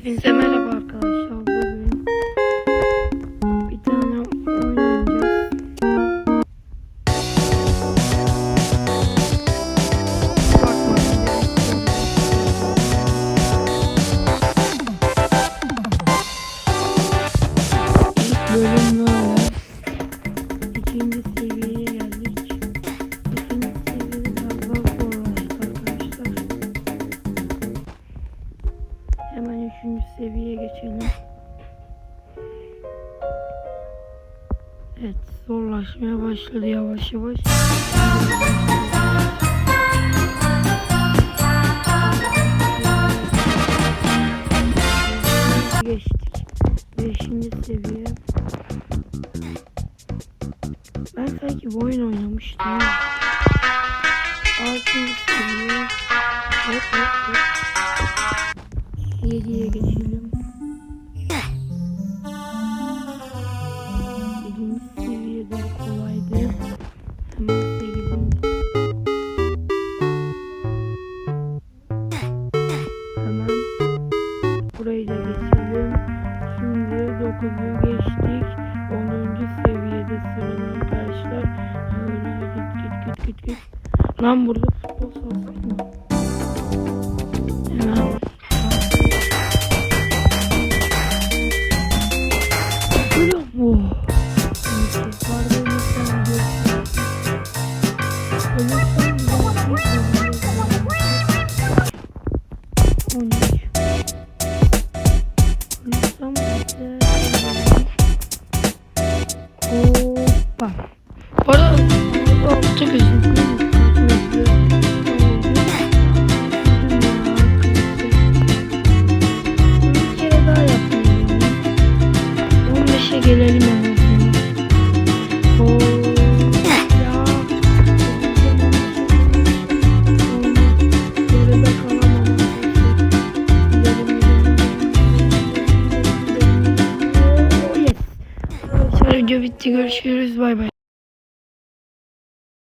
Hepinize merhaba üçüncü seviyeye geçelim. Evet zorlaşmaya başladı yavaş yavaş. Geçtik. Beşinci seviye. Ben sanki bu oyun oynamıştım. 7'ye geçelim. 7. seviyede kolaydı. Hemen 8. Hemen burayı da geçelim. Şimdi 9'u geçtik. 10. seviyede sırada arkadaşlar. Öyle git git git git git. Lan burada futbol sahası mı? Hoppa. Bu arada yapmayayım. 15'e gelelim arkadaşlar. Video bitti. Görüşürüz. Bay bay.